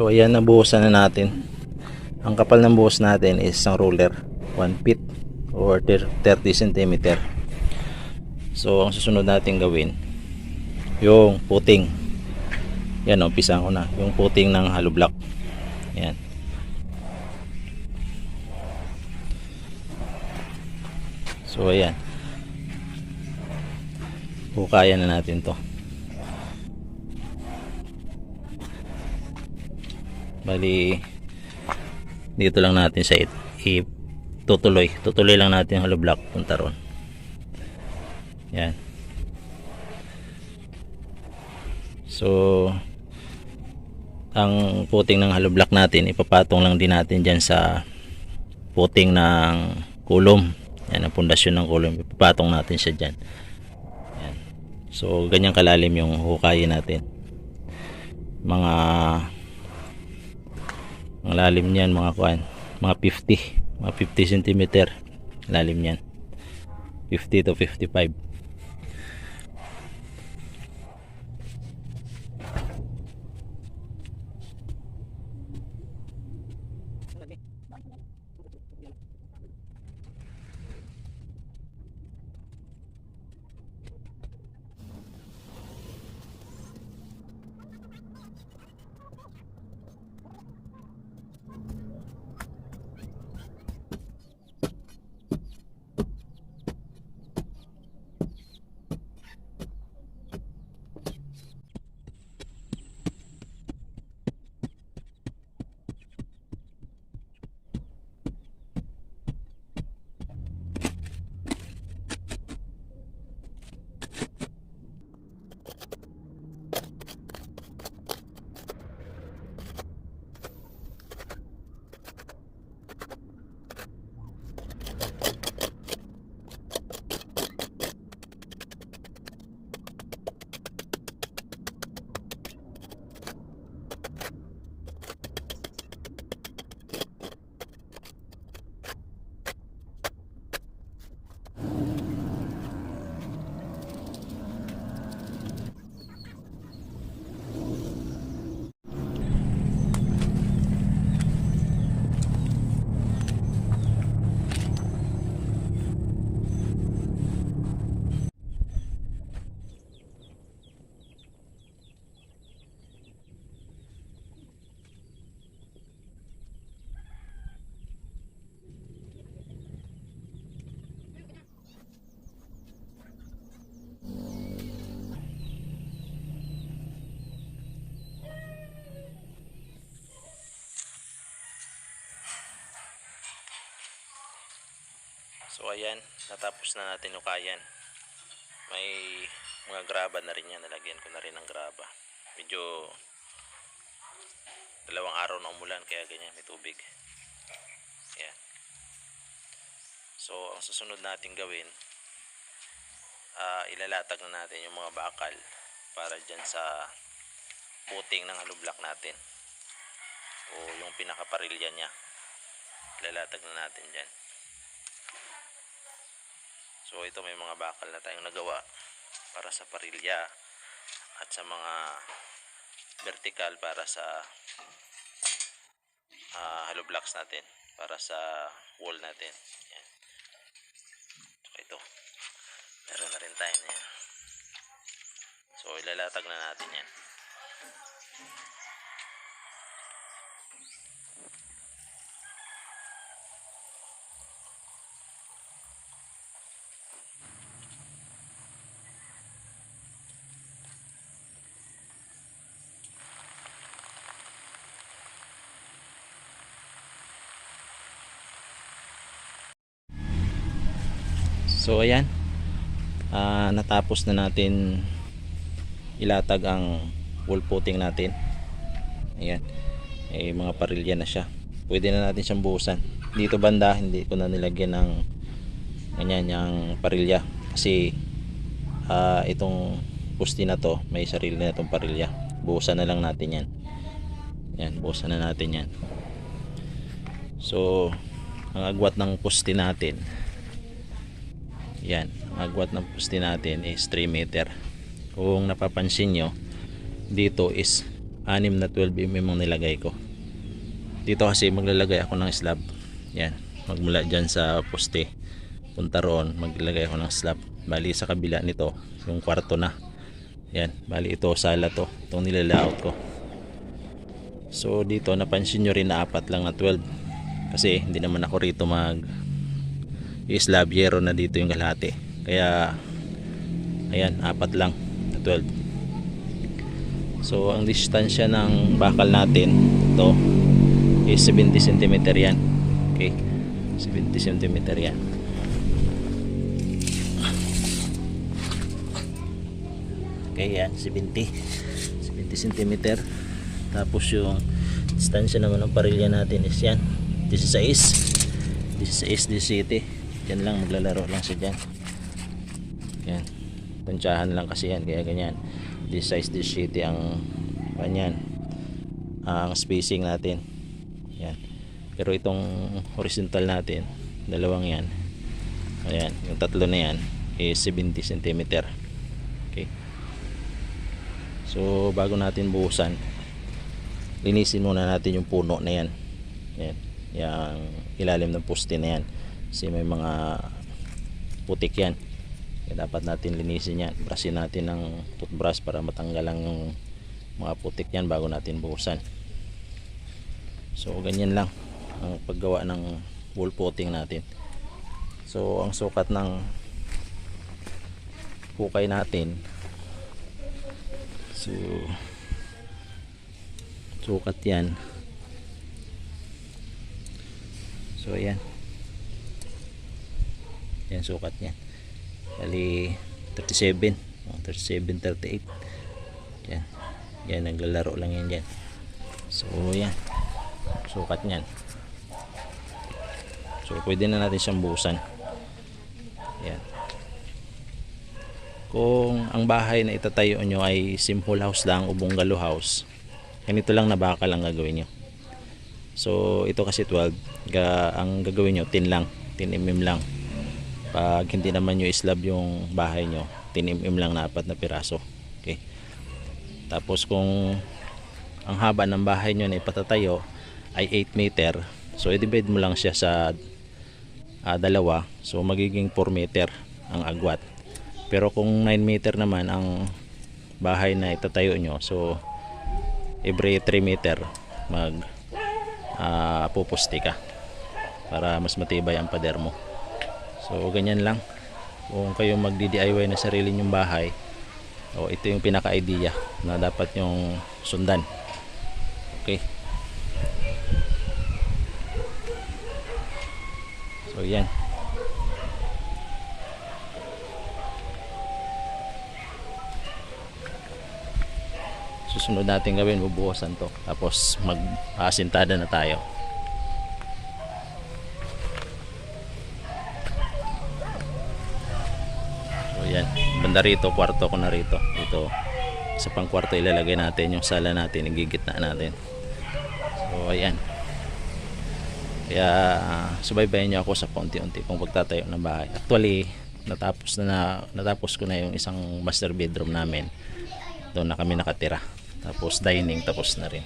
So ayan nabuhusan na natin. Ang kapal ng buhos natin is isang ruler 1 feet or 30 cm. So ang susunod natin gawin yung puting. Yan umpisa ko na. Yung puting ng hollow block. Yan. So ayan. Hukayan na natin to. Bali dito lang natin sa it, i tutuloy. Tutuloy lang natin yung hollow block punta ron. Yan. So ang puting ng hollow block natin ipapatong lang din natin diyan sa puting ng kulom. Ang pundasyon ng kulom. Ipapatong natin siya diyan. Yan. So ganyan kalalim yung hukayin natin. Mga ang lalim niyan mga kuan, mga 50, mga 50 cm lalim niyan. 50 to 55. So ayan, natapos na natin hukayan. May mga graba na rin yan, nalagyan ko na rin ng graba. Medyo dalawang araw na umulan kaya ganyan may tubig. Ayan. So ang susunod natin gawin, ah, ilalatag na natin yung mga bakal para dyan sa puting ng hollow block natin. O yung pinakaparilya niya. Ilalatag na natin dyan. So ito may mga bakal na tayong nagawa para sa parilya at sa mga vertical para sa ah, hollow blocks natin para sa wall natin. Yan. Tsaka ito. Meron na rin tayo na yan. So ilalatag na natin yan. So ayan. Ah, natapos na natin ilatag ang wall footing natin. Ayan. Eh mga parilya na siya. Pwede na natin siyang buhusan. Dito banda hindi ko na nilagyan ng ganyan yung parilya kasi ah, itong pusti na to may sarili na itong parilya. Buhusan na lang natin yan. Yan, buhusan na natin yan. So, ang agwat ng pusti natin Yan, agwat ng poste natin is 3 meter. Kung napapansin nyo, dito is 6 na 12 mm ang nilagay ko. Dito kasi maglalagay ako ng slab. Yan, magmula dyan sa poste. Punta roon, maglalagay ako ng slab. Bali sa kabila nito, yung kwarto na. Yan, bali ito, sala to. Itong nilalayout ko. So dito, napansin nyo rin na apat lang na 12. Kasi hindi naman ako rito mag slab yero na dito yung kalahati. Kaya, ayan, apat lang na 12. So ang distansya ng bakal natin, ito, is 70 cm yan. Okay. 70 cm yan. Okay, yan, 70. 70 cm. Tapos yung distansya naman ng parilya natin is yan. 16. 16, 17. Yan lang, maglalaro lang siya dyan. Yan. Tansyahan lang kasi yan, kaya ganyan. This size, this shitty ang kanyan. Ang spacing natin. Yan. Pero itong horizontal natin, dalawang yan. Ayan, yung tatlo na yan is 70 cm. Okay. So, bago natin buhusan, linisin muna natin yung puno na yan. Yan. Yung ilalim ng poste na yan. Kasi may mga putik yan. Kaya dapat natin linisin yan. Brushin natin ng toothbrush para matanggal ang mga putik yan bago natin buhusan. So ganyan lang ang paggawa ng wool coating natin. So ang sukat ng hukay natin So sukat yan. So ayan. Yan sukat niya. Bali 37. Oh, 37, 38. Yan. Yan naglalaro lang yan dyan. So yan. Sukat niyan. So pwede na natin siyang buhusan. Yan. Kung ang bahay na itatayo nyo ay simple house lang o bungalow house, ganito lang na bakal ang gagawin nyo. So ito kasi 12, ga, ang gagawin nyo 10 lang, 10 mm lang. Pag hindi naman nyo slab yung bahay nyo, 10 mm lang na apat na piraso. Okay. Tapos kung ang haba ng bahay nyo na ipatatayo ay 8 meter, so i-divide mo lang siya sa ah, dalawa, so magiging 4 meter ang agwat. Pero kung 9 meter naman ang bahay na itatayo nyo, so every 3 meter mag uh, pupusti ka para mas matibay ang pader mo. So ganyan lang. Kung kayo magdi-DIY na sarili nyong bahay, o ito yung pinaka-idea na dapat yung sundan. Okay. So yan. susunod natin gawin bubuhusan to tapos mag asintada na tayo so yan banda rito kwarto ko na rito. Ito sa pang kwarto ilalagay natin yung sala natin igigitna natin. So ayan. Kaya uh, subaybayan nyo ako sa paunti-unti kung pagtatayo ng bahay. Actually natapos na, na natapos ko na yung isang master bedroom namin. Doon na kami nakatira. Tapos dining tapos na rin.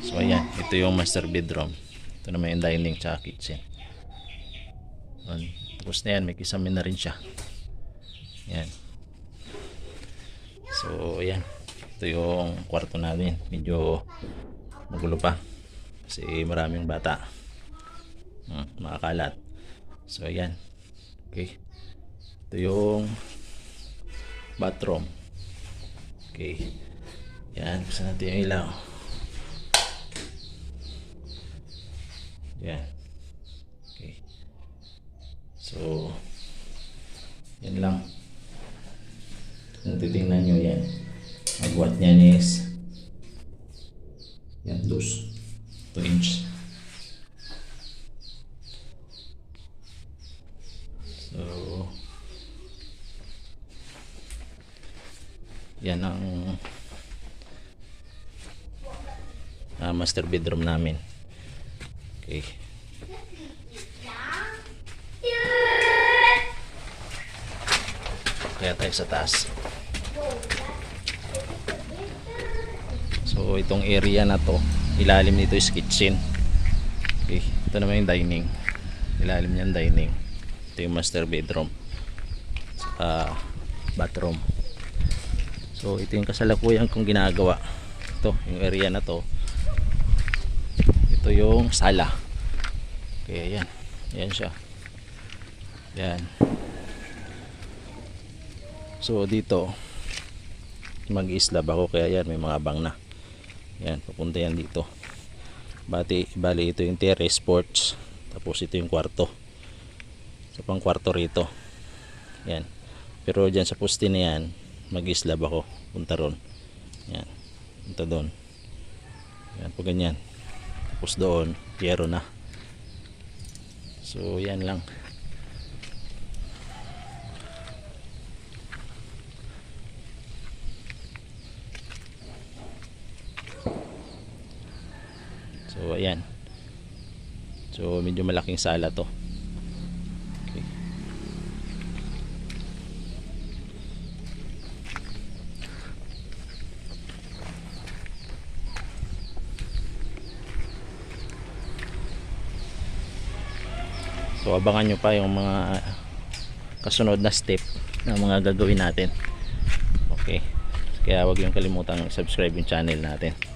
So ayan. Ito yung master bedroom. Ito naman yung dining tsaka kitchen. Ayan. Tapos na yan may kisamin na rin siya. Yan. So ayan ito yung kwarto natin. Medyo magulo pa. Kasi maraming bata. Hmm, makakalat. So ayan okay. Ito yung bathroom. Okay. Yan buksan natin yung ilaw. Yan so yan lang. Kung titingnan nyo yan. Ang buhat niyan is yan dos 2 inch. So yan ang ah, master bedroom namin. Okay Kaya tayo sa taas. So itong area na to, ilalim nito is kitchen. Okay, ito naman yung dining. Ilalim niyan dining. Ito yung master bedroom. Ah, bathroom. So ito yung kasalukuyan kong ginagawa. Ito, yung area na to. Ito yung sala. Okay, yan. Yan siya. Yan. So dito mag-islab ako kaya yan may mga bang na. Yan, papunta yan dito. Bati, bali ito yung terrace sports. Tapos ito yung kwarto. Sa pang kwarto rito. Yan. Pero dyan sa poste na yan, mag-islab ako. Punta ron. Yan. Punta doon. Yan po ganyan. Tapos doon, yero na. So yan lang. So ayan. So medyo malaking sala to. Okay. So abangan nyo pa yung mga kasunod na step na mga gagawin natin. Okay. Kaya huwag yung kalimutan subscribe yung channel natin.